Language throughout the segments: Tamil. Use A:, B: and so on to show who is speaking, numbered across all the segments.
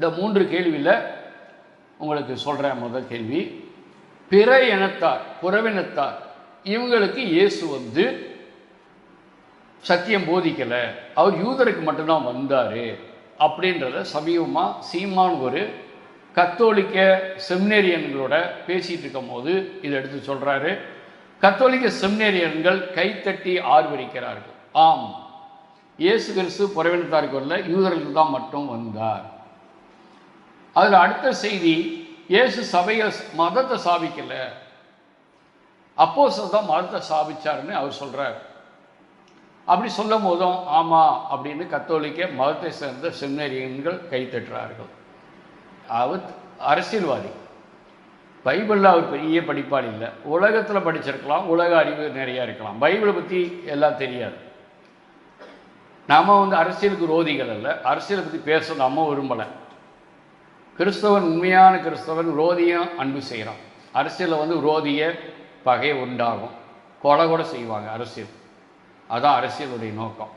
A: இந்த மூன்று கேள்வியில் உங்களுக்கு சொல்கிறேன் முதல் கேள்வி. பிற இனத்தார் புறவினத்தார் இவங்களுக்கு இயேசு வந்து சத்தியம் போதிக்கலை. அவர் யூதருக்கு மட்டும்தான் வந்தார் அப்படின்றத சமீபமாக சீமான் ஒரு கத்தோலிக்க செமினேரியன்களோட பேசிகிட்டு இருக்கும் போது இதை எடுத்து சொல்கிறாரு கத்தோலிக்க செமினேரியன்கள் கைத்தட்டி ஆர்வரிக்கிறார்கள். ஆம் இயேசு கிறிஸ்து புறவினத்தாருக்கு வரல யூதர்களுக்கு தான் மட்டும் வந்தார். அதில் அடுத்த செய்தி இயேசு சபையை மதத்தை சாபிக்கல. அப்போ தான் மதத்தை சாபிச்சாருன்னு அவர் சொல்கிறார் அப்படி சொல்லும் போதும் ஆமாம் அப்படின்னு கத்தோலிக்க மதத்தை சேர்ந்த செமினரியன்கள் கைத்தட்டுறார்கள் அவர் அரசியல்வாதி. பைபிளில் அவர் பெரிய படிப்பாளி இல்லை. உலகத்தில் படிச்சிருக்கலாம் உலக அறிவு நிறையா இருக்கலாம். பைபிளை பற்றி எல்லாம் தெரியாது. நாம் வந்து அரசியலுக்கு ரோதிகள் அல்ல. அரசியலை பற்றி பேச நம்ம விரும்பலை. கிறிஸ்தவன் உண்மையான கிறிஸ்தவன் விரோதியும் அன்பு செய்கிறான். அரசியலில் வந்து விரோதிய பகை உண்டாகும். கொலை கூட செய்வாங்க அரசியல். அதான் அரசியலுடைய நோக்கம்.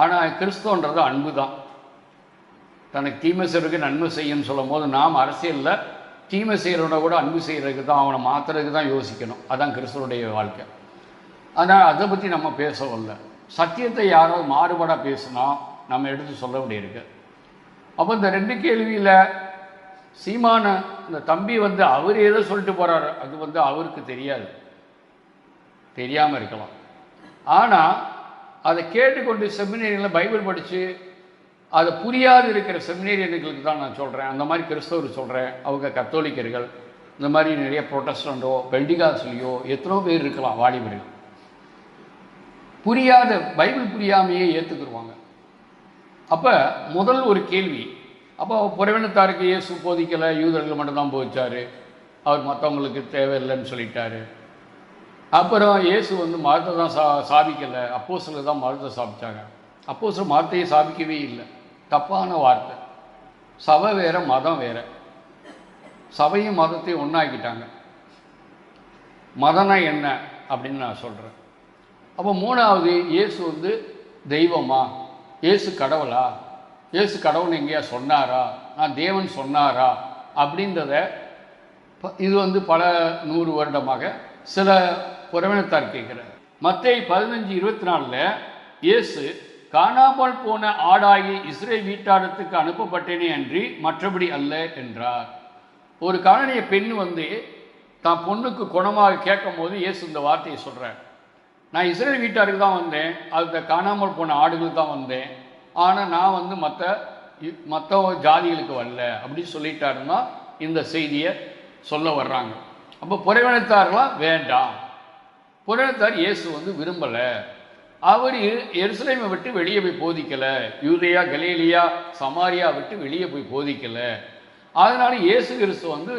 A: ஆனால் கிறிஸ்தவன்றது அன்பு தான் தனக்கு தீமை செய்கிறதுக்கு நன்மை செய்யும்னு சொல்லும் போது நாம் அரசியலில் தீமை செய்கிறவனை கூட அன்பு செய்கிறதுக்கு தான் அவனை மாற்றுறதுக்கு தான் யோசிக்கணும். அதான் கிறிஸ்தவனுடைய வாழ்க்கை. ஆனால் அதை பற்றி நம்ம பேசவில்ல சத்தியத்தை யாரோ மாறுபாடாக பேசினா நம்ம எடுத்து சொல்ல வேண்டியிருக்கு. அப்போ இந்த ரெண்டு கேள்வியில் சீமான இந்த தம்பி வந்து அவர் ஏதோ சொல்லிட்டு போகிறாரு அது வந்து அவருக்கு தெரியாது. தெரியாமல் இருக்கலாம். ஆனால் அதை கேட்டுக்கொண்டு செமினேரியனில் பைபிள் படித்து அதை புரியாது இருக்கிற செமினேரியன்களுக்கு தான் நான் சொல்கிறேன் அந்த மாதிரி கிறிஸ்தவர் சொல்கிறேன் அவங்க கத்தோலிக்கர்கள். இந்த மாதிரி நிறைய ப்ரொட்டஸ்டண்டோ பெண்டிகாஸ்லையோ எத்தனோ பேர் இருக்கலாம் வாலிபர்கள். புரியாத பைபிள் புரியாமையே ஏற்றுக்குருவாங்க அப்போ முதல் ஒரு கேள்வி அப்போ புறவினத்தாருக்கு இயேசு போதிக்கலை யூதர்கள் மட்டும்தான் போதிச்சார். அவர் மற்றவங்களுக்கு தேவையில்லைன்னு சொல்லிட்டாரு. அப்புறம் இயேசு வந்து மரத்தை தான் சா சாபிக்கலை. அப்போ தான் மரத்தை சாப்பிட்டாங்க அப்போ சில மரத்தையே சாபிக்கவே இல்லை. தப்பான வார்த்தை. சபை வேற மதம் வேற. சபையும் மதத்தையும் ஒன்றாக்கிட்டாங்க மதம்னா என்ன அப்படின்னு நான் சொல்கிறேன் அப்போ மூணாவது இயேசு வந்து தெய்வமா? இயேசு கடவுளா? இயேசு கடவுள் எங்கேயா சொன்னாரா? நான் தேவன் சொன்னாரா? அப்படின்றத இது வந்து பல நூறு வருடமாக சில புறவினத்தார் கேட்குறார். மற்ற பதினஞ்சு இருபத்தி நாலில் இயேசு காணாமல் போன ஆடாகி இஸ்ரேல் வீட்டாரத்துக்கு அனுப்பப்பட்டேனே அன்றி மற்றபடி அல்ல என்றார். ஒரு காலனிய பெண் வந்து தான் பொண்ணுக்கு குணமாக கேட்கும் போது இயேசு இந்த வார்த்தையை சொல்கிறார் நான் இஸ்ரேல் வீட்டாருக்கு தான் வந்தேன். அந்த காணாமல் போன ஆடுகளுக்கு தான் வந்தேன். ஆனால் நான் வந்து மற்ற மற்ற ஜாதிகளுக்கு வரல அப்படின்னு சொல்லிட்டாருன்னா இந்த செய்தியை சொல்ல வர்றாங்க. அப்போ புறவினத்தாரெலாம் வேண்டாம். புறவினத்தார் இயேசு வந்து விரும்பலை. அவர் எருசலேமை விட்டு வெளியே போய் போதிக்கலை. யூதேயா கலீலியா சமாரியா விட்டு வெளியே போய் போதிக்கலை. அதனால இயேசு கிறிஸ்து வந்து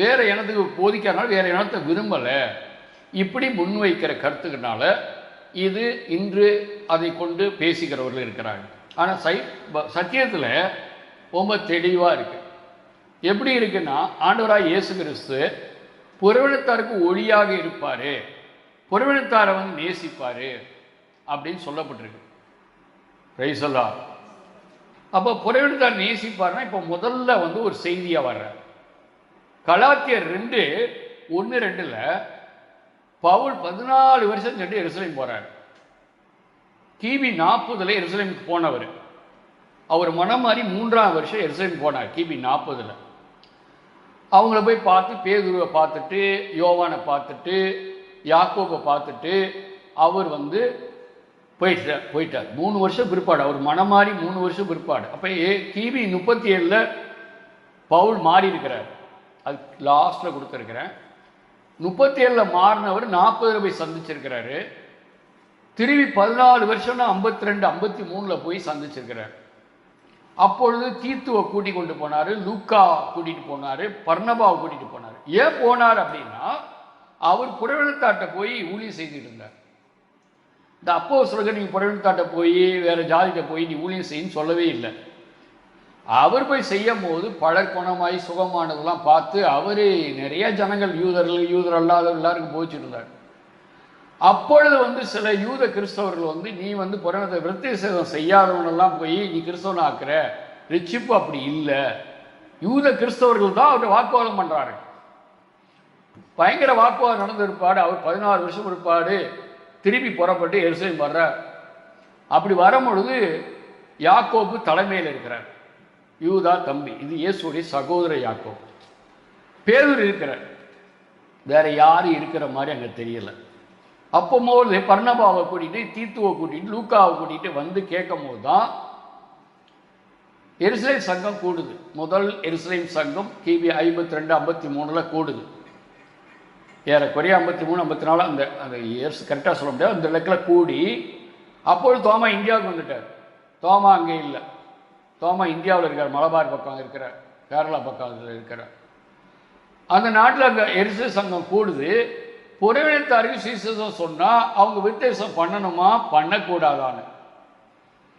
A: வேறு இனத்துக்கு போதிக்கிறனால வேறு இனத்தை விரும்பலை. இப்படி முன்வைக்கிற கருத்துக்கனால இது இன்று அதை கொண்டு பேசுகிறவர்கள் இருக்கிறாங்க. ஆனால் சை சத்தியத்தில் ரொம்ப தெளிவாக இருக்கு. எப்படி இருக்குன்னா ஆண்டவராக இயேசு கிறிஸ்து புறவினத்தாருக்கு ஒளியாக இருப்பார் புறவினத்தாரை வந்து நேசிப்பார் அப்படின்னு சொல்லப்பட்டிருக்கு. ரைசல்லா அப்போ புறவினத்தார் நேசிப்பார்னா இப்போ முதல்ல வந்து ஒரு செய்தியாக வர்ற கலாத்தியர் ரெண்டு ஒன்று ரெண்டில் பவுல் பதினாலு வருஷம் சென்று எருசலேம் போகிறார் கிபி நாற்பதுல எருசலேமுக்கு போனவர். அவர் மனம் மாறி மூன்றாம் வருஷம் எருசலேம் போனார் கிபி நாற்பதில். அவங்கள போய் பார்த்து பேதுருவை பார்த்துட்டு யோவானை பார்த்துட்டு யாக்கோபை பார்த்துட்டு அவர் வந்து போயிட்டார் போயிட்டார். மூணு வருஷம் பிற்பாடு அவர் மனம் மாறி மூணு வருஷம் பிற்பாடு. அப்போ ஏ கிபி முப்பத்தி ஏழில் பவுல் மாறி இருக்கிறார் அது லாஸ்ட்டில் கொடுத்துருக்கிறேன். முப்பத்தி ஏழில் மாறினவர் நாற்பதில் போய் சந்திச்சிருக்கிறாரு. திரும்பி பதினாலு வருஷம்னா ஐம்பத்தி ரெண்டு ஐம்பத்தி மூணில் போய் சந்திச்சிருக்கிறார். அப்பொழுது தீத்துவை கூட்டி கொண்டு போனார் லூக்கா கூட்டிகிட்டு போனார் பர்ணபாவை கூட்டிகிட்டு போனார். ஏன் போனார் அப்படின்னா அவர் புறவெழுத்தாட்டை போய் ஊழியம் செய்துட்டு இருந்தார். இந்த அப்போ சொல்கிற நீங்கள் புறவெழுத்தாட்டை போய் வேறு ஜாதிகிட்ட போய் நீ ஊழியம் செய்யுன்னு சொல்லவே இல்லை. அவர் போய் செய்யும் போது பலர் சுகமானதெல்லாம் பார்த்து அவர் நிறைய ஜனங்கள் யூதர்கள் யூதர் அல்லாத எல்லாருக்கும் போச்சுட்டு இருந்தார். அப்பொழுது வந்து சில யூத கிறிஸ்தவர்கள் வந்து நீ வந்து புராணத்தை விருத்தி சேதம் செய்யாதவனெல்லாம் போய் நீ கிறிஸ்தவன் ஆக்குற ரிச்சிப்பு அப்படி இல்லை. யூத கிறிஸ்தவர்கள் தான் அவர்கிட்ட வாக்குவாதம் பண்ணுறாரு பயங்கர வாக்குவாதம் நடந்த இருப்பாடு அவர் பதினாறு வருஷம் இருப்பாடு. திரும்பி புறப்பட்டு எருசலேம் வர்றார். அப்படி வரும்பொழுது யாக்கோப்பு தலைமையில் இருக்கிறார். யூதா தம்பி இது இயேசுடைய சகோதர யாக்கோபு. பேரூர் இருக்கிறார். வேற யாரும் இருக்கிற மாதிரி அங்கே தெரியலை. அப்போ பர்ணபாவை கூட்டிகிட்டு தீத்துவை கூட்டிகிட்டு லூக்காவை கூட்டிகிட்டு வந்து கேட்கும் போது தான் எருசலேம் சங்கம் கூடுது. முதல் எருசலேம் சங்கம் கிபி ஐம்பத்தி ரெண்டு ஐம்பத்தி மூணில் கூடுது. ஏறக்குறைய ஐம்பத்தி மூணு ஐம்பத்தி நாலு அந்த அந்த இயர்ஸ் கரெக்டாக சொல்ல முடியாது. அந்த இடத்துல கூடி அப்பொழுது தோமா இந்தியாவுக்கு வந்துட்டார். தோமா அங்கே இல்லை. தோமா இந்தியாவில் இருக்கார் மலபார் பக்கம் இருக்கிறார். கேரளா பக்கம் இருக்கிறார். அந்த நாட்டில் அங்கே எரிசல் சங்கம் கூடுது. புறவினத்தாருக்கு சீசம் சொன்னால் அவங்க வித்தியாசம் பண்ணணுமா? பண்ணக்கூடாதான்னு.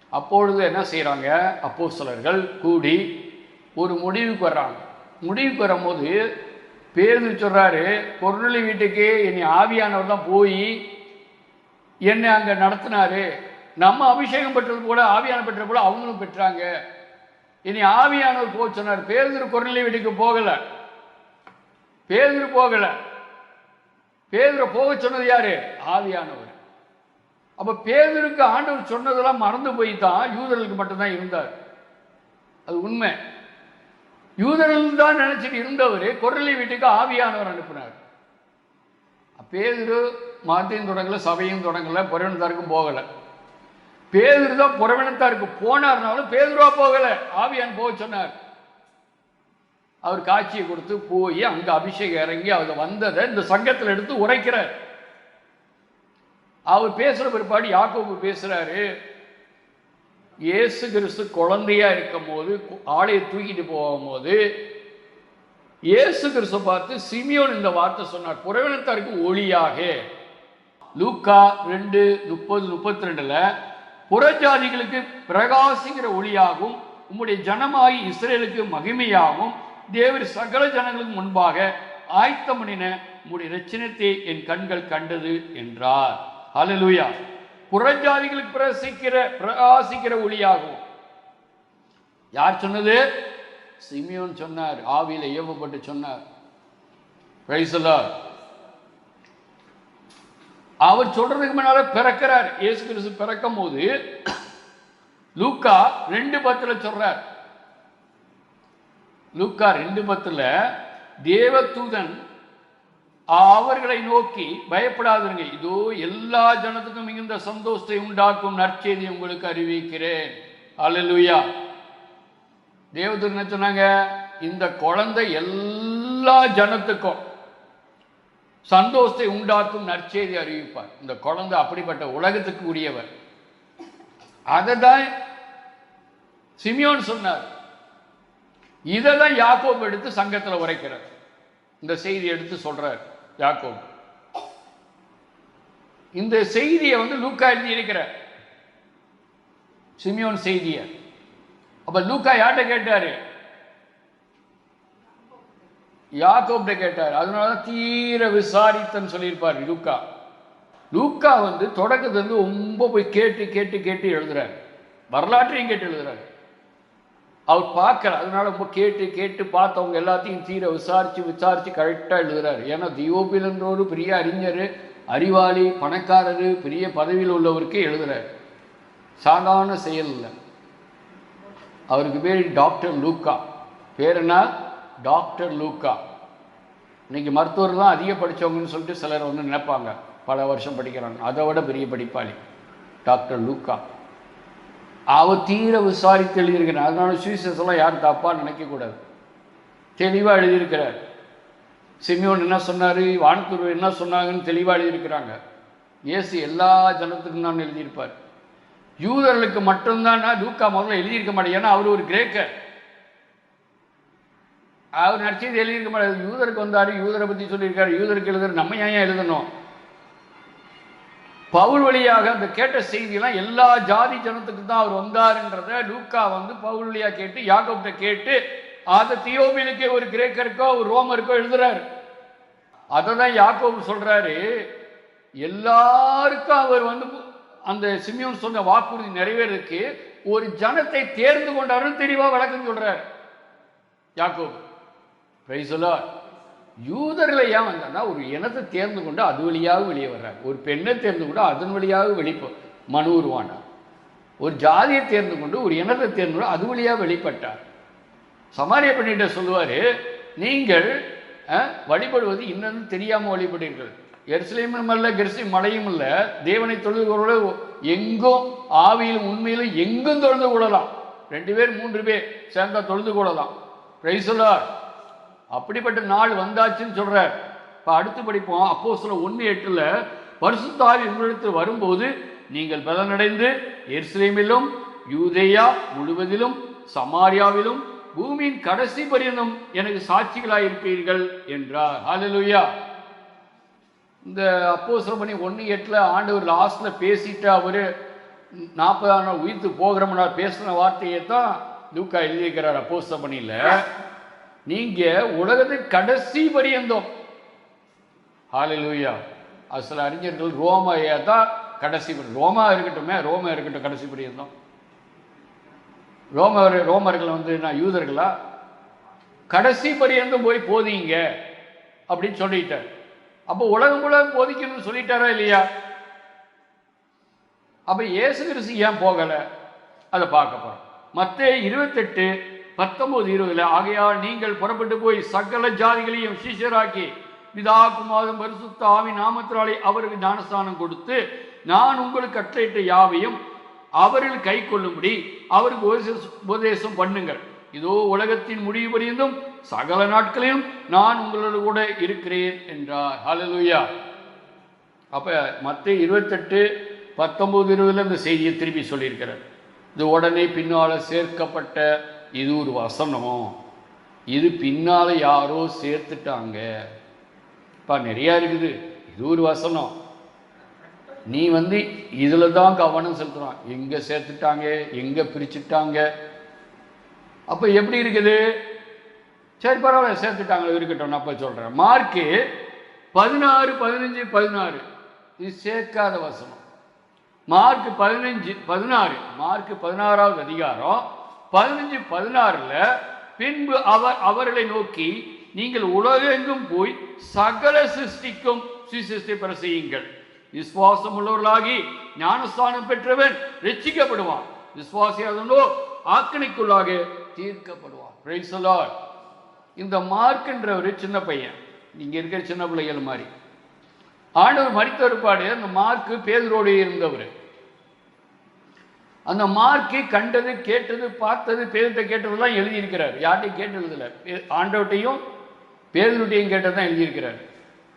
A: அப்பொழுது என்ன செய்கிறாங்க அப்போ சிலர்கள் கூடி ஒரு முடிவுக்கு வர்றாங்க. முடிவுக்கு வரும்போது பேருந்து சொல்கிறாரு பொருளி வீட்டுக்கு என்னை ஆவியானவர் தான் போய் என்னை அங்கே நடத்தினாரு. நம்ம அபிஷேகம் பெற்றது போல ஆவியான பெற்றது போல அவங்களும் பெற்றாங்க. இனி ஆவியானவர் போக சொன்னார். பேருந்து குரலி வீட்டுக்கு போகலை. பேருந்து போகலை. பேதுரை போக சொன்னது யாரு? ஆவியானவர். அப்ப பேதருக்கு ஆண்டவர் சொன்னதெல்லாம் மறந்து போய் தான் யூதர்களுக்கு மட்டும்தான் இருந்தார். அது உண்மை. யூதர்கள் தான் நினைச்சிட்டு இருந்தவர் குரலி வீட்டுக்கு ஆவியானவர் அனுப்பினார். பேதுரு மாத்தையும் தொடங்கல சபையும் தொடங்கல புறவினத்தாருக்கும் போகல. பேதுரு தான் புறவினத்தாருக்கு போனார்னாலும் பேதுருவா போகல ஆவியான் போக சொன்னார். அவர் காட்சியை கொடுத்து போய் அங்கே அபிஷேகம் இறங்கி அவர் வந்ததை இந்த சங்கத்தில் எடுத்து உரைக்கிறார். அவர் பேசுற பிற்பாடு யாக்கோபு பேசுறாரு இயேசு கிறிஸ்து குழந்தையா இருக்கும் போது ஆலையை தூக்கிட்டு போகும்போது இயேசு கிறிஸ்து பார்த்து சிமியோன் இந்த வார்த்தை சொன்னார். புறவினத்தாருக்கு ஒளியாக. லூக்கா ரெண்டு முப்பது முப்பத்தி ரெண்டுல புறஜாதிகளுக்கு பிரகாசிக்கிற ஒளியாகவும் உம்முடைய ஜனமாகி இஸ்ரேலுக்கு மகிமையாகவும் தேவர் சகல ஜனங்களுக்கு முன்பாக ஆயத்தம் உடைய உம்முடைய என் கண்கள் கண்டது என்றார். ஹalleluya புறஜாதிகளுக்கு பிரசிக்கிற பிரகாசிக்கிற ஒளியாகும். யார் சொன்னது? சிமியோன் சொன்னார் ஆவியில ஏவப்பட்டு சொன்னார். அவர் சொல்றதுக்கு முன்னால பிறக்கிறார். இயேசு கிறிஸ்து பிறக்கும் போது லூக்கா ரெண்டு பத்தில் சொல்றார். லூக்கா ரெண்டு பத்துல தேவதூதன் அவர்களை நோக்கி பயப்படாதீங்க இதோ எல்லா ஜனத்துக்கும் மிகுந்த சந்தோஷத்தை உண்டாக்கும் நற்செய்தி உங்களுக்கு அறிவிக்கிறேன். அல்லேலூயா. தேவதூதன் சொன்னாங்க? இந்த குழந்தை எல்லா ஜனத்துக்கும் சந்தோஷத்தை உண்டாக்கும் நற்செய்தி அறிவிப்பார். இந்த குழந்தை அப்படிப்பட்ட உலகத்துக்கு உரியவர். அதை தான் சிமியோன் சொன்னார். இதை தான் யாக்கோப் எடுத்து சங்கத்தில் உரைக்கிறார். இந்த செய்தி எடுத்து சொல்றார் யாக்கோப். இந்த செய்தியை வந்து லூக்கா எழுதி இருக்கிறார். சிமியோன் செய்தியை. அப்போ லூக்கா யார்கிட்ட கேட்டாரு? யாக்கோப்ட கேட்டார். அதனால தான் தீர விசாரித்தன்னு சொல்லியிருப்பார் லூக்கா. லூக்கா வந்து தொடக்கத்துலேருந்து ரொம்ப போய் கேட்டு கேட்டு கேட்டு எழுதுறாரு. வரலாற்றையும் கேட்டு எழுதுறாரு. அவர் பார்க்குறார் அதனால ரொம்ப கேட்டு கேட்டு பார்த்தவங்க எல்லாத்தையும் தீர விசாரித்து விசாரித்து கரெக்டாக எழுதுறாரு. ஏன்னா தியோபிலன்றோரு பெரிய அறிஞர் அறிவாளி பணக்காரர் பெரிய பதவியில் உள்ளவருக்கே எழுதுறாரு. சாதாரண செயல் இல்லை. அவருக்கு பேர் டாக்டர் லூக்கா. பேர் என்ன? டாக்டர் லூக்கா. இன்றைக்கி மருத்துவர் தான் அதிக படித்தவங்கன்னு சொல்லிட்டு சிலர் வந்து நினைப்பாங்க. பல வருஷம் படிக்கிறாங்க. அதை விட பெரிய படிப்பாளி டாக்டர் லூக்கா. அவர் தீர விசாரித்து எழுதியிருக்கிறார். அதனால சுவிசஸ் எல்லாம் யாரும் தப்பாக நினைக்கக்கூடாது. தெளிவாக எழுதியிருக்கிறார். சிமியோன் என்ன சொன்னார்? வானத்துருவ என்ன சொன்னாங்கன்னு தெளிவாக எழுதியிருக்கிறாங்க. இயேசு எல்லா ஜனத்துக்கும் தான் எழுதியிருப்பார். யூதர்களுக்கு மட்டும்தான் லூக்கா முதல்ல எழுதியிருக்க மாட்டேன். ஏன்னா அவர் ஒரு கிரேக்கர். அவர் நடிச்சது எழுதியிருக்க மாட்டார். யூதருக்கு வந்தார் யூதரை பற்றி சொல்லியிருக்காரு. யூதருக்கு எழுதுற நம்ம ஏன் எழுதணும்? பவுல் வழியாக அந்த கேட்ட செய்தியெல்லாம் எல்லா ஜாதி ஜனத்துக்கு தான் அவர் வந்தாருன்றத லூக்கா வந்து பவுல் வழியாக கேட்டு யாக்கோப்ட கேட்டு அதை தியோபிலுக்கு ஒரு கிரேக்கருக்கோ ஒரு ரோமருக்கோ எழுதுறாரு. அதை தான் யாக்கோபு சொல்கிறாரு எல்லாருக்கும் அவர் வந்து அந்த சிமியோன் சொன்ன வாக்குறுதி நிறைவேறதுக்கு ஒரு ஜனத்தை தேர்ந்து கொண்டாருன்னு தெளிவாக விளக்கம் சொல்கிறார் யாக்கோபு. பிரைசலா யூதர்களை ஏன் வந்தான்னா ஒரு இனத்தை தேர்ந்து கொண்டு அது வழியாக வெளியே வர்றார். ஒரு பெண்ணை தேர்ந்து கொண்டு அதன் வழியாக வெளிப்போ மனு உருவானார். ஒரு ஜாதியை தேர்ந்து கொண்டு ஒரு இனத்தை தேர்ந்து கொண்டு அது வழியாக வெளிப்பட்டார். சமாரிய பண்ணிட்ட சொல்லுவார் நீங்கள் வழிபடுவது இன்னும் தெரியாமல் வழிபடுவீர்கள் எருசலேமும் அல்ல கெரிசி மலையும் இல்லை. தேவனை தொழுது எங்கும் ஆவியிலும் உண்மையிலும் எங்கும் தொழுது கொள்ளலாம். ரெண்டு பேர் மூன்று பேர் சேர்ந்தா தொழுது கொள்ளலாம். பிரைசலார் அப்படிப்பட்ட நாள் வந்தாச்சுன்னு சொல்றார். இப்போ அடுத்து படிப்போம். அப்போ சில ஒன்று எட்டில் பரிசுத்தாவி உங்களிடத்தில் வரும்போது நீங்கள் பலனடைந்து எருசலேமிலும் யூதேயா முழுவதிலும் சமாரியாவிலும் பூமியின் கடைசி பரியந்தம் எனக்கு சாட்சிகளாக இருப்பீர்கள் என்றார். ஹாலலுயா இந்த அப்போஸ்தலர் பண்ணி ஒன்று எட்டில் ஆண்டவர் லாஸ்ட்டில் பேசிட்டு அவர் நாற்பதாம் நாள் உயிர்த்து போகிறோம்னா பேசின வார்த்தையை தான் லூக்கா எழுதியிருக்கிறார் அப்போஸ்தலர் பண்ணியில் நீங்கள் உலகத்து கடைசி பரியந்தம் ஹாலிலூயா அது அறிஞர்கள் ரோமையை தான் கடைசி ரோமா இருக்கட்டுமே ரோமா இருக்கட்டும் கடைசி பரியந்தம் ரோமர் ரோமர்கள் வந்து நான் யூதர்களா? கடைசி பரியந்தம் போய் போதிங்க அப்படின்னு சொல்லிட்டார். அப்போ உலகம் உலகம் போதிக்கணும்னு சொல்லிட்டாரா இல்லையா? அப்போ இயேசு கிறிஸ்து ஏன் போகலை? அதை பார்க்க போகிறோம் மற்ற இருபத்தெட்டு பத்தொன்பது இருபதுல ஆகையால் நீங்கள் புறப்பட்டு போய் சகல ஜாதிகளையும் சீஷராக்கி பிதா குமாரும் பரிசுத்த ஆவி நாமத்தினாலே அவருக்கு ஞானஸ்தானம் கொடுத்து நான் உங்களுக்கு கட்டளையிட்ட யாவையும் அவர்கள் கை கொள்ளும்படி அவருக்கு உபதேசம் பண்ணுங்கள். இதோ உலகத்தின் முடிவு பரியந்தும் சகல நாட்களிலும் நான் உங்களோடு கூட இருக்கிறேன் என்றார். ஹலலுயா அப்ப மத்த இருபத்தெட்டு பத்தொன்பது இருபதுல இந்த செய்தியை திருப்பி சொல்லியிருக்கிறார். இது உடனே பின்னால சேர்க்கப்பட்ட இது ஒரு வசனம்? இது பின்னால் யாரோ சேர்த்துட்டாங்க. இப்போ நிறையா இருக்குது. இது ஒரு வசனம். நீ வந்து இதில் தான் கவனம் செலுத்துகிறான் எங்கே சேர்த்துட்டாங்க? எங்கே பிரிச்சுட்டாங்க? அப்போ எப்படி இருக்குது? சரி பரவாயில்ல சேர்த்துட்டாங்க இருக்கட்டும் நான் அப்போ சொல்கிறேன் மார்க்கு பதினாறு பதினஞ்சு பதினாறு. இது சேர்க்காத வசனம். மார்க் பதினஞ்சு பதினாறு. மார்க் பதினாறாவது அதிகாரம். பதினஞ்சு பதினாறில் பின்பு அவர் அவர்களை நோக்கி நீங்கள் உலகெங்கும் போய் சகல சிருஷ்டிக்கும் சுவிசேஷத்தை பெற செய்யுங்கள். விசுவாசம் உள்ளவர்களாகி ஞானஸ்தானம் பெற்றவன் ரட்சிக்கப்படுவான் விசுவாசியாதனோ ஆக்கணிக்குள்ளாக தீர்க்கப்படுவான். Praise இந்த மார்க்ன்ற ஒரு சின்ன பையன் நீங்கள் இருக்கிற சின்ன பிள்ளைகள் மாதிரி. ஆண்டவர் மறித்த ஒருபாடு அந்த மார்க்கு பேதரோடு இருந்தவர். அந்த மார்க்கை கண்டது கேட்டது பார்த்தது பேதத்தை கேட்டதெல்லாம் எழுதியிருக்கிறார். யார்ட்டையும் கேட்டு எழுதல ஆண்டவட்டையும் பேருந்துட்டையும் பேதருட்டையும் கேட்டது தான் எழுதியிருக்கிறார்.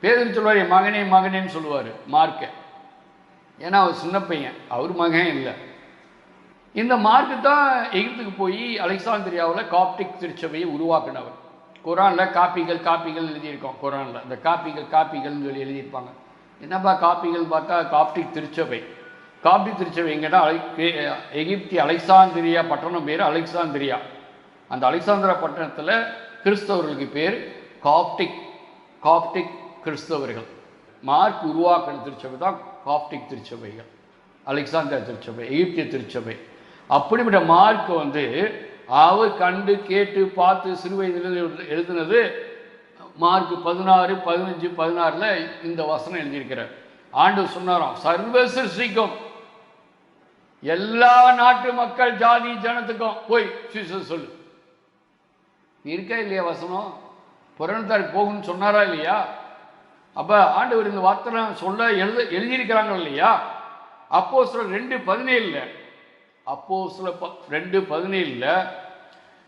A: பேருந்து சொல்வார் என் மகனே மகனேன்னு சொல்லுவார் மார்க்கை ஏன்னா அவர் சின்ன பையன். அவர் மகன் இல்லை. இந்த மார்க்கு தான் எகிப்துக்கு போய் அலெக்சாந்திரியாவில் காப்டிக் திருச்சபையை உருவாக்கினவர். குரானில் காப்பிகள் காப்பிகள் எழுதியிருக்கோம். குரானில். இந்த காப்பிகள் காப்பிகள்னு சொல்லி எழுதியிருப்பாங்க. என்னப்பா காப்பிகள் பார்த்தா காப்டிக் திருச்சபை. காப்டி திருச்சபை எங்கன்னா அலை எகிப்தி அலெக்சாந்திரியா பட்டணம் பேர் அலெக்சாந்திரியா. அந்த அலெக்சாந்திரா பட்டணத்தில் கிறிஸ்தவர்களுக்கு பேர் காப்டிக். காப்டிக் கிறிஸ்தவர்கள். மார்க் உருவாக்கின திருச்சபை தான் காப்டிக் திருச்சபைகள். அலெக்சாந்திரா திருச்சபை எகிப்திய திருச்சபை. அப்படிப்பட்ட மார்க் வந்து அவர் கண்டு கேட்டு பார்த்து சிறு வயதில் எழுதினது மார்க் பதினாறு பதினஞ்சு பதினாறில் இந்த வசனம் எழுதியிருக்கிறார். ஆண்டு சொன்னாராம் சர்வ சிருஷ்டிக்கும். எல்லா நாட்டு மக்கள் ஜாதி ஜனத்துக்கும் போய் சுவிசஸ் சொல்லு. நீ இருக்கா இல்லையா வசனம்? புறத்தாருக்கு போகும்னு சொன்னாரா இல்லையா? அப்போ ஆண்டவர் இந்த வார்த்தை சொல்ல எழுத எழுதியிருக்கிறாங்க இல்லையா? அப்போ சில ரெண்டு பதினேழில் அப்போ சில ரெண்டு பதினேழில்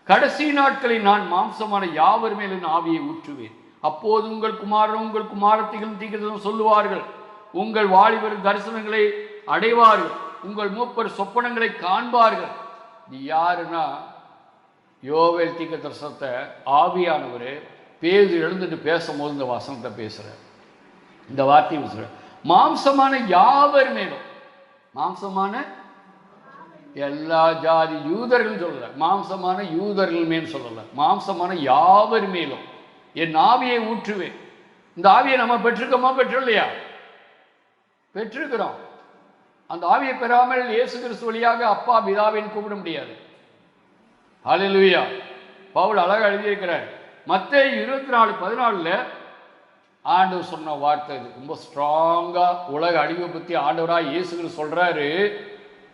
A: கடைசி நாட்களில் நான் மாம்சமான யாவர் மேலும் ஆவியை ஊற்றுவேன். அப்போது உங்கள் குமாரரும் உங்கள் குமாரத்திகளும் தீக்கிரதும் சொல்லுவார்கள். உங்கள் வாலிபர் தரிசனங்களை அடைவார்கள். உங்கள் மூப்பர் சொப்பனங்களை காண்பார்கள். நீ யாருன்னா? யோவேல் தீக்க தரிசனத்தை ஆவியானவர் பேது எழுந்துட்டு பேசும்போது இந்த வசனத்தை பேசுகிறார் இந்த வார்த்தையை பேசுகிறார் மாம்சமான யாவர் மேலும்? மாம்சமான எல்லா ஜாதி யூதர்கள் சொல்லலை. மாம்சமான யூதர்கள் மேல் சொல்லலை. மாம்சமான யாவர் மேலும்? என் ஆவியை ஊற்றுவேன். இந்த ஆவியை நம்ம பெற்றிருக்கோமா பெற்றில்லையா பெற்றிருக்கிறோம். அந்த ஆவியை பெறாமல் இயேசு கிறிஸ்து வழியாக அப்பா பிதாவின் கூப்பிட முடியாது. ஹalleluya பவுல் அழகாக எழுதியிருக்கிறார். மற்ற இருபத்தி நாலு பதினாலில் ஆண்டவர் சொன்ன வார்த்தை இது. ரொம்ப ஸ்ட்ராங்காக உலக அழிவை பற்றி ஆண்டவராக இயேசுகள் சொல்கிறாரு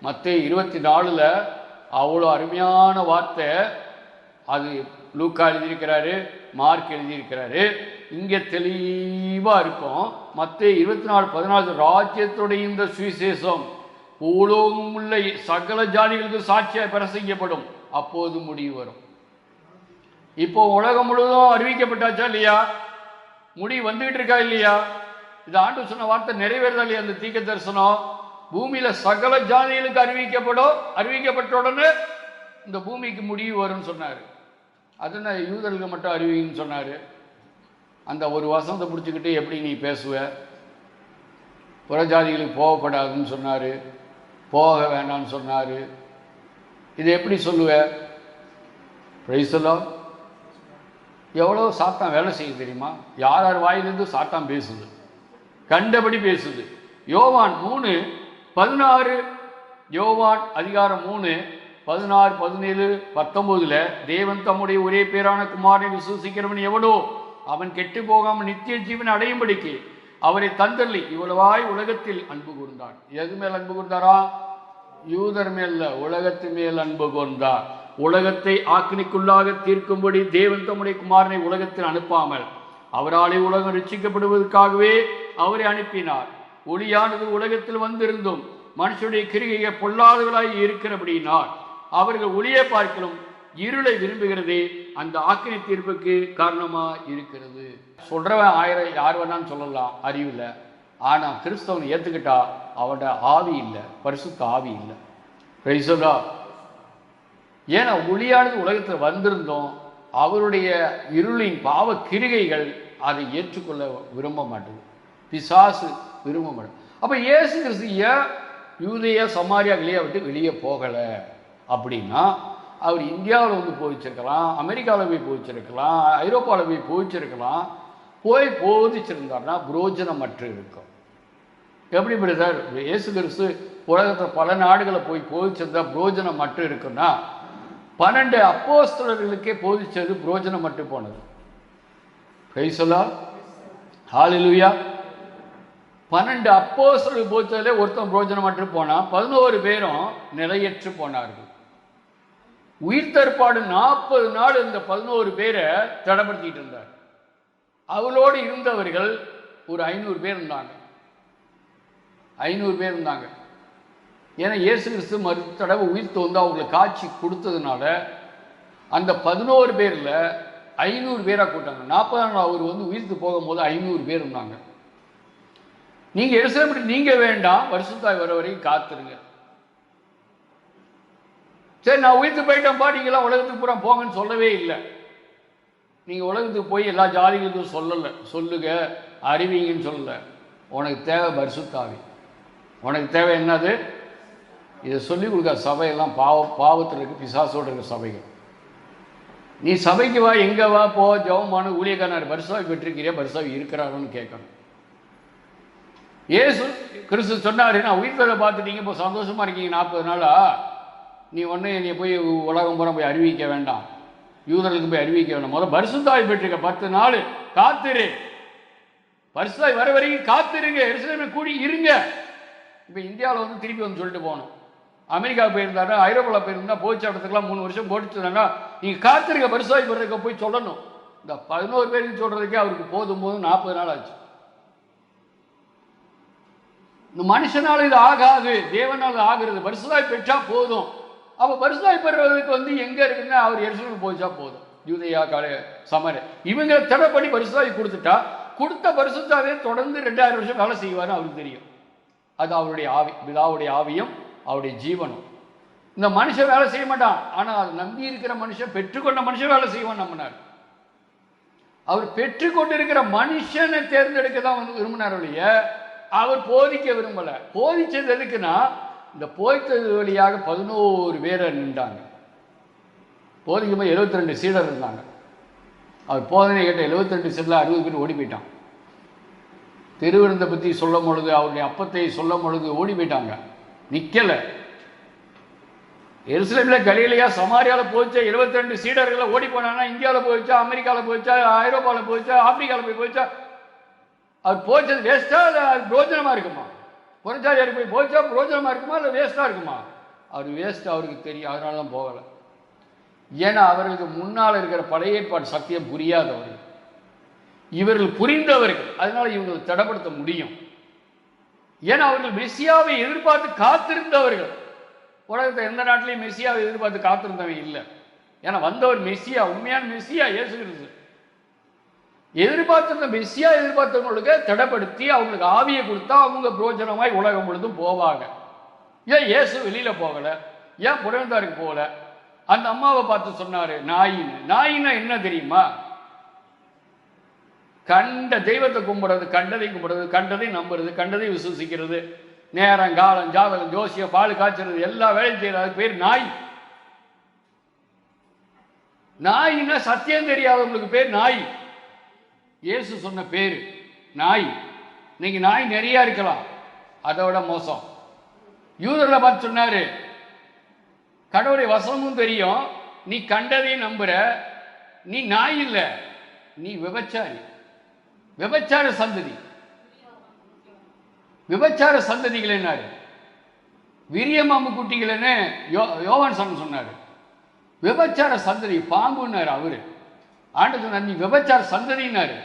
A: மற்ற இருபத்தி நாலில் அவ்வளோ அருமையான வார்த்தை அது லூக்கா எழுதியிருக்கிறாரு மார்க் எழுதியிருக்கிறாரு. இங்கே தெளிவாக இருக்கும். மற்ற இருபத்தி நாலு பதினாலு ராஜ்யத்துடைய இந்த சுவிசேஷம். பூலோகம் உள்ள சகல ஜாதிகளுக்கு சாட்சியாக பிரசங்கிக்கப்படும். அப்போது முடிவு வரும். இப்போ உலகம் முழுவதும் அறிவிக்கப்பட்டாச்சா இல்லையா? முடிவு வந்துகிட்டு இருக்கா இல்லையா? இது ஆண்டு சொன்ன வார்த்தை நிறைவேறதா இல்லையா அந்த தீக்க தரிசனம்? பூமியில சகல ஜாதிகளுக்கு அறிவிக்கப்படும் அறிவிக்கப்பட்ட உடனே இந்த பூமிக்கு முடிவு வரும்னு சொன்னார். அது நான் யூதர்களுக்கு மட்டும் அறிவிங்கன்னு சொன்னார். அந்த ஒரு வசனத்தை பிடிச்சிக்கிட்டு எப்படி நீ பேசுவ? புறஜாதிகளுக்கு போகப்படாதுன்னு சொன்னார். போக வேண்டாம்னு சொன்னார். இது எப்படி சொல்லுவ? பிரைசலாம் எவ்வளோ சாத்தான் வேலை செய்ய தெரியுமா? யார் யார் வாயிலிருந்து சாத்தான் பேசுது? கண்டபடி பேசுது. யோவான் மூணு பதினாறு யோவான் அதிகாரம் மூணு பதினாறு பதினேழு பத்தொம்போதில் தேவன் தம்முடைய ஒரே பேரான குமாரை விசுவசிக்கிறவன் எவனோ? அவன் கெட்டு போகாமல் நித்திய ஜீவன் அடையும்படிக்கு அவரை தந்தள்ளி இவ்வளவாய் உலகத்தில் அன்பு கூர்ந்தான். எது மேல் அன்பு கூர்ந்தாரா? யூதர் மேல உலகத்து மேல் அன்பு கூர்ந்தார். உலகத்தை ஆக்கினிக்குள்ளாக தீர்க்கும்படி தேவன் தம்முடைய குமாரனை உலகத்தில் அனுப்பாமல் அவராலே உலகம் ரட்சிக்கப்படுவதற்காகவே அவரை அனுப்பினார். ஒளியானது உலகத்தில் வந்திருந்தும் மனுஷனுடைய கிரிகையை பொல்லாதவர்களாய் இருக்கிறபடியினால் அவர்கள் ஒளியை பார்க்கலும் இருளை விரும்புகிறதே அந்த ஆக்கினை தீர்ப்புக்கு காரணமாக இருக்கிறது. சொல்கிறவன் ஆயிரம் யார் வேணான்னு சொல்லலாம் அறிவில் ஆனால் கிறிஸ்தவன் ஏற்றுக்கிட்டா அவனோட ஆவி இல்லை பரிசுத்த ஆவி இல்லை. பிரைசலா ஏன்னா ஒளியானது உலகத்தில் வந்திருந்தோம் அவருடைய இருளின் பாவ கிருகைகள் அதை ஏற்றுக்கொள்ள விரும்ப மாட்டேது. பிசாசு விரும்ப மாட்டேன் அப்போ இயேசு கிறிஸ்து ஏன் யூதையா சமாரியா வெளியே விட்டு வெளியே போகலை. அப்படின்னா அவர் இந்தியாவில் வந்து போதிச்சிருக்கலாம் அமெரிக்காவில் போய் போதிச்சிருக்கலாம் ஐரோப்பாவில் போய் போதிச்சிருக்கலாம் போய் போதிச்சிருந்தார்னா புரோஜனமற்று இருக்கும். எப்படி பிரதர் இயேசு கிறிஸ்து உலகத்தில் பல நாடுகளை போய் போதிச்சிருந்தா புரோஜனம் மட்டும் இருக்குன்னா பன்னெண்டு அப்போஸ்தலர்களுக்கே போதிச்சது புரோஜனம் மட்டும் போனது கைசலா ஹாலிலுயா பன்னெண்டு அப்போஸ்தலர்கள் போதிச்சதுலே ஒருத்தன் புரோஜனம் மட்டும் போனான். பதினோரு பேரும் நிலையற்று போனார்கள். உயிர்த்தற்பாடு நாற்பது நாள் இந்த பதினோரு பேரை தடப்படுத்திட்டு இருந்தார். அவளோடு இருந்தவர்கள் ஒரு ஐநூறு பேர் இருந்தாங்க. ஐநூறு பேர் இருந்தாங்க. ஏன்னா இயேசு கிறிஸ்து மறு தடவை உயிர்த்து வந்து அவங்களுக்கு காட்சி கொடுத்ததுனால அந்த பதினோரு பேரில் ஐநூறு பேராக கூட்டாங்க நாற்பதாம் நாள் அவர் வந்து உயிர்த்து போகும்போது ஐநூறு பேர் இருந்தாங்க. நீங்கள் எருசலேம் நீங்கள் வேண்டாம் வருஷத்தாய் வர வரைக்கும் காத்துருங்க. சரி நான் உயிர்த்து போயிட்டேன்ப்பா நீங்களாம் உலகத்துக்கு பூரா போங்கன்னு சொல்லவே இல்லை. நீங்கள் உலகத்துக்கு போய் எல்லா ஜாதிகளுக்கும் சொல்லலை. சொல்லுங்க அறிவிங்கன்னு சொல்லலை. உனக்கு தேவை பரிசுத்தாவி. உனக்கு தேவை என்னது? இதை சொல்லிக் கொடுக்க சபையெல்லாம் பாவ பாவத்தில் இருக்குது பிசாசோடு இருக்க சபைகள். நீ சபைக்கு வா எங்கே வா போ ஜவமான ஊழியக்காரர் பரிசாவி பெற்றிருக்கிறியா? பரிசாவி இருக்கிறாருன்னு கேட்கணும். ஏசு கிறிஸ்து சொன்னார் நான் உயிர்த்தலை பார்த்துட்டீங்க இப்போ சந்தோஷமாக இருக்கீங்க நாற்பது நாளா? நீ ஒன்று என்னை போய் உலகம் பூரா போய் அறிவிக்க வேண்டாம். யூதர்களுக்கு போய் அறிவிக்க வேண்டாம். முதல்ல பரிசுத்தாய் பெற்றிருக்க பத்து நாள் காத்திரு. பரிசுத்தாய் வர வரைக்கும் காத்திருங்க. எருசலேமே கூடி இருங்க. இப்போ இந்தியாவில் வந்து திருப்பி வந்து சொல்லிட்டு போகணும். அமெரிக்கா போயிருந்தாரு ஐரோப்பாவில் போயிருந்தா போச்சு இடத்துக்குலாம் மூணு வருஷம் போட்டுச்சுனாங்க நீங்கள் காத்திருக்க பரிசுத்தாய் வர்றதுக்கு போய் சொல்லணும். இந்த பதினோரு பேருக்கு சொல்கிறதுக்கே அவருக்கு போதும் போதும் நாற்பது நாள் ஆச்சு. இந்த மனுஷனால் இது ஆகாது. தேவனால் ஆகிறது. பரிசுதாய் பெற்றா போதும். அப்போ பரிசுதாய் பெறுவதற்கு வந்து எங்கே இருக்குன்னா அவர் எரிசலுக்கு போயிச்சா போதும். யூதையா கால சமர இவங்க தடை பண்ணி பரிசுதாய் கொடுத்துட்டா கொடுத்த பரிசுத்தாவே தொடர்ந்து ரெண்டாயிரம் வருஷம் வேலை செய்வார்னு அவருக்கு தெரியும். அது அவருடைய ஆவி பிதாவுடைய ஆவியும் அவருடைய ஜீவனும். இந்த மனுஷன் வேலை செய்ய மாட்டான். ஆனால் அது நம்பி இருக்கிற மனுஷன் பெற்றுக்கொண்ட மனுஷன் வேலை செய்வான் நம்பினார். அவர் பெற்றுக்கொண்டிருக்கிற மனுஷனை தேர்ந்தெடுக்க தான் வந்து விரும்பினார் ஒழிய அவர் போதிக்க விரும்பலை. போதிச்சது எதுக்குன்னா இந்த போய்த்தது வழியாக பதினோரு பேரை நின்றாங்க. போதிக்கும் போது எழுபத்தி ரெண்டு சீடர் இருந்தாங்க. அவர் போதனை கேட்ட எழுபத்தி ரெண்டு சீடரில் அறுபது பேர் ஓடி போயிட்டான் திருவிருந்தை பற்றி சொல்லும் பொழுது அவருடைய அப்பத்தை சொல்லும் பொழுது ஓடி போயிட்டாங்க. நிற்கலை எருசலேமில் கலியிலையா சமாரியாவில் போச்சா இருபத்தி ரெண்டு சீடர்களை ஓடி போனாங்கன்னா இந்தியாவில் போயிச்சா அமெரிக்காவில் போயிச்சா ஐரோப்பாவில் போயிச்சா ஆப்பிரிக்காவில் போய் போயிச்சா அது போச்சது வேஸ்ட்டாக அது பிரோஜனமாக இருக்குமா? புரட்சாரியார் போய் போச்சா? பிரோஜனமாக இருக்குமா? இல்லை வேஸ்ட்டாக இருக்குமா? அவர் வேஸ்ட் அவருக்கு தெரியும். அதனால தான் போகலை. ஏன்னா அவர்களுக்கு முன்னால் இருக்கிற பழைய ஏற்பாடு சத்தியம் புரியாதவர்கள் இவர்கள் புரிந்தவர்கள். அதனால இவங்களை தடப்படுத்த முடியும். ஏன்னா அவர்கள் மெஸ்ஸியாவை எதிர்பார்த்து காத்திருந்தவர்கள். உலகத்தை எந்த நாட்டிலையும் மெஸ்ஸியாவை எதிர்பார்த்து காத்திருந்தவன் இல்லை. ஏன்னா வந்தவர் மெஸ்ஸியா உண்மையான மெஸ்ஸியா இயேசு கிறிஸ்து. எதிர்பார்த்திருந்த மெஸ்ஸியா எதிர்பார்த்தவங்களுக்கு தடைப்படுத்தி அவங்களுக்கு ஆவியை கொடுத்தா அவங்க புரோஜனமாய் உலகம் முழுதும் போவாங்க. ஏன் இயேசு வெளியில போகல? ஏன் புறந்தாருக்கு போகல? அந்த அம்மாவை பார்த்து சொன்னாரு நாயின்னு. நாயின்னா என்ன தெரியுமா? கண்ட தெய்வத்தை கும்பிடுறது கண்டதை கும்பிடுறது கண்டதை நம்புறது கண்டதை விசுவசிக்கிறது. நேரம் காலம் ஜாதகம் ஜோசியம் பால் காய்ச்சறது எல்லா வேலையும் செய்யறது பேர் நாய். நாயின்னா சத்தியம் தெரியாதவங்களுக்கு பேர் நாய். இயேசு சொன்ன பேர் நாய். இன்னைக்கு நாய் நிறையா இருக்கலாம். அதோட மோசம். யூதரில் பார்த்து சொன்னாரு கடவுளுடைய வசமும் தெரியும். நீ கண்டதையும் நம்புற. நீ நாய் இல்லை. நீ விபச்சாரி. விபச்சார சந்ததி. விபச்சார சந்ததிகள் என்னாரு? விரியமாமு என்ன? யோ யோவான் சன் சொன்னார். விபச்சார சந்ததி பாம்புன்னார் அவரு. ஆண்டு சொன்னார் நீ விபச்சார சந்ததினாரு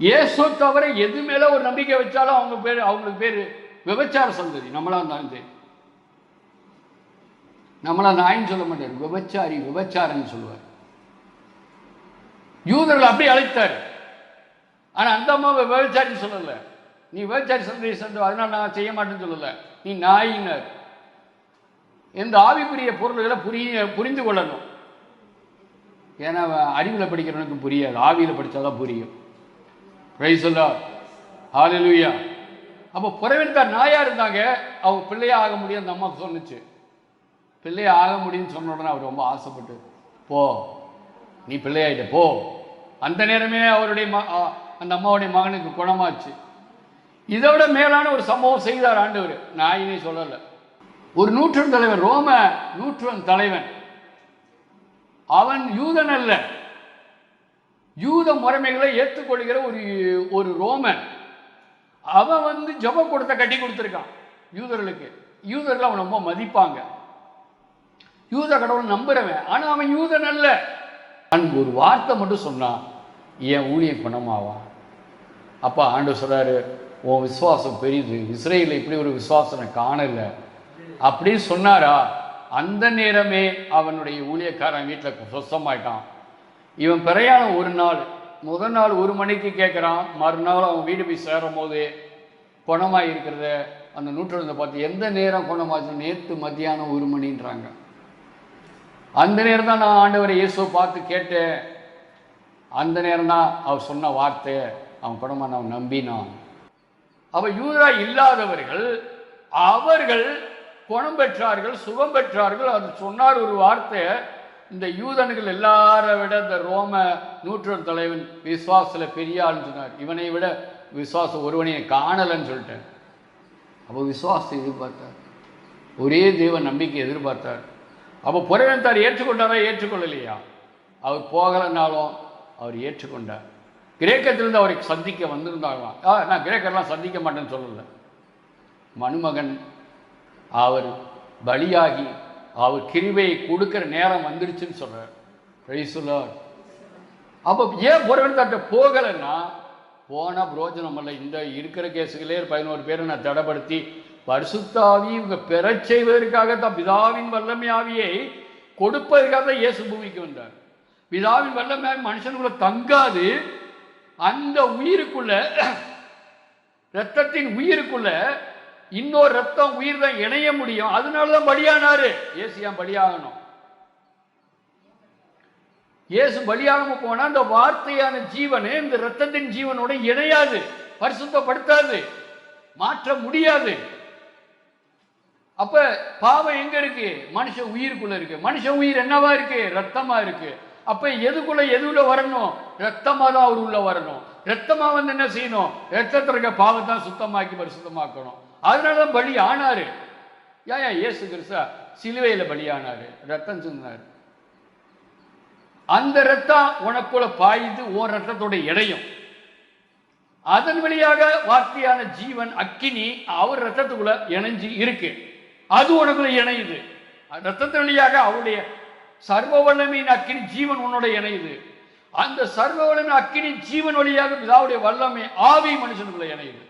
A: ஏசோ தவிர எது மேலே ஒரு நம்பிக்கை வச்சாலும் அவங்க பேர் அவங்களுக்கு பேர் விபச்சார சந்ததி. நம்மளா இருந்தாலும் சரி. நம்மளா நாயின்னு சொல்ல மாட்டார். விபச்சாரி விபச்சாரன்னு சொல்லுவார். யூதர்கள் அப்படி அழைத்தார். ஆனால் அந்த அம்மாவை விபச்சாரின்னு சொல்லலை. நீ விபச்சாரி சந்ததி சந்தோ அதனால் நான் செய்ய மாட்டேன்னு சொல்லலை. நீ நாயினர் இந்த ஆவிக்குரிய பொருள்களை புரிய புரிந்து கொள்ளணும். ஏன்னா அறிவில் படிக்கிறவனுக்கு புரியாது. ஆவியில் படித்தாதான் புரியும். ரைசல்லா ஹalleluya அப்போ புறவின்கார் நாயாக இருந்தாங்க. அவங்க பிள்ளையாக ஆக முடியும் அந்த அம்மாவுக்கு சொன்னுச்சு. பிள்ளையாக ஆக முடியும்னு சொன்ன உடனே அவர் ரொம்ப ஆசைப்பட்டு போ நீ பிள்ளையாயிட்ட போ. அந்த நேரமே அவருடைய ம அந்த அம்மாவுடைய மகனுக்கு குணமாச்சு. இதை விட மேலான ஒரு சம்பவம் செய்தார் ஆண்டவர். நாயினே சொல்லலை. ஒரு நூற்றன் தலைவன் ரோம நூற்றன் தலைவன். அவன் யூதன் அல்ல. யூத முறைமைகளை ஏற்றுக்கொள்கிற ஒரு ஒரு ரோமன். அவன் வந்து ஜப கொடுத்த கட்டி கொடுத்துருக்கான் யூதர்களுக்கு. யூதர்கள் அவன் ரொம்ப மதிப்பாங்க. யூத கடவுள் நம்புறவன். ஆனால் அவன் யூதன் அல்ல. அன்பு ஒரு வார்த்தை மட்டும் சொன்னான் என் ஊழியம் குணமாவான் அப்பா ஆண்டு சொல்கிறாரு உன் விசுவாசம் பெரியது. இஸ்ரேலில் இப்படி ஒரு விசுவாசனை காணலை. அப்படின்னு சொன்னாரா? அந்த நேரமே அவனுடைய ஊழியக்காரன் வீட்டில் சொசமாயிட்டான். இவன் பிரயாணம் ஒரு நாள் முதல் நாள் ஒரு மணிக்கு கேட்குறான் மறுநாள் அவன் வீடு போய் சேரும் போது குணமாக இருக்கிறத அந்த நூற்றாண்டு பார்த்து எந்த நேரம் குணமாச்சு? நேற்று மத்தியானம் ஒரு மணின்றாங்க. அந்த நேரம் தான் நான் ஆண்டவரை இயேசுவை பார்த்து கேட்டேன். அந்த நேரம் தான் அவர் சொன்ன வார்த்தை அவன் குணமாக அவன் நம்பினான். அவள் யூதராக இல்லாதவர்கள் அவர்கள் குணம் பெற்றார்கள் சுகம் பெற்றார்கள் அது சொன்னார் ஒரு வார்த்தை. இந்த யூதன்கள் எல்லாரை விட இந்த ரோம நூற்றோர் தலைவன் விசுவாசத்தில் பெரியாள்னு சொன்னார். இவனை விட விசுவாசம் ஒருவனையை காணலைன்னு சொல்லிட்டேன் அப்போ விசுவாசத்தை எதிர்பார்த்தார். ஒரே தெய்வ நம்பிக்கை எதிர்பார்த்தார். அப்போ புறவன்தார் ஏற்றுக்கொண்டாரா ஏற்றுக்கொள்ளலையா? அவர் போகலைன்னாலும் அவர் ஏற்றுக்கொண்டார். கிரேக்கத்திலிருந்து அவரை சந்திக்க வந்திருந்தாங்களாம் ஆ நான் கிரேக்கர்லாம் சந்திக்க மாட்டேன்னு சொல்லலை. மணுமகன் அவர் பலியாகி அவர் கிருவையை கொடுக்குற நேரம் வந்துருச்சுன்னு சொல்கிறார் பிரைசுலார் அப்போ ஏன் புறவன்கிட்ட போகலைன்னா போனால் புரோஜனம் இல்லை. இந்த இருக்கிற கேஸுகளே பதினோரு பேரை நான் தடைப்படுத்தி பரிசுத்தாவி இவங்க பெறச் செய்வதற்காக தான் பிதாவின் வல்லமையாவியை கொடுப்பதற்காக தான் இயேசு பூமிக்கு வந்தார். பிதாவின் வல்லமை மனுஷனுக்குள்ள தங்காது அந்த உயிருக்குள்ள ரத்தத்தின் உயிருக்குள்ள இன்னொரு ரத்தம் உயிர் தான் இணைய முடியும். அதனால தான் பலியானாரு. இயேசு ஏன் பலியாகணும்? இயேசு பலியாகாம போனா அந்த வார்த்தையான ஜீவனு இந்த ரத்தத்தின் ஜீவனோட இணையாது பரிசுத்தப்படுத்தாது மாற்ற முடியாது. அப்ப பாவம் எங்க இருக்கு? மனுஷ உயிருக்குள்ள இருக்கு. மனுஷ உயிர் என்னவா இருக்கு? ரத்தமா இருக்கு. அப்ப எதுக்குள்ள எதுல வரணும்? ரத்தமா தான் அவர் உள்ள வரணும். ரத்தமா வந்து என்ன செய்யணும்? ரத்தத்தில் பாவத்தான் சுத்தமாக்கி பரிசுத்தமாக்கணும். அதனால தான் பலி ஆனாரு ஏன் ஏன் இயேசு கிறிஸ்தா சிலுவையில பலியானாரு? ரத்தம் சிந்தினார் அந்த ரத்தம் உனக்குள்ள பாய்ந்து உன் ரத்தத்தோட இடையும். அதன் வழியாக வார்த்தையான ஜீவன் அக்கினி அவர் ரத்தத்துக்குள்ள இணைஞ்சு இருக்கு. அது உனக்குள்ள இணையுது. ரத்தத்தின் வழியாக அவருடைய சர்வ வல்லமையின் அக்கினி ஜீவன் உன்னோட இணையுது. அந்த சர்வ வல்லமை அக்கினி ஜீவன் வழியாக பிதாவுடைய வல்லமை ஆவி மனுஷனுக்குள்ள இணையுது.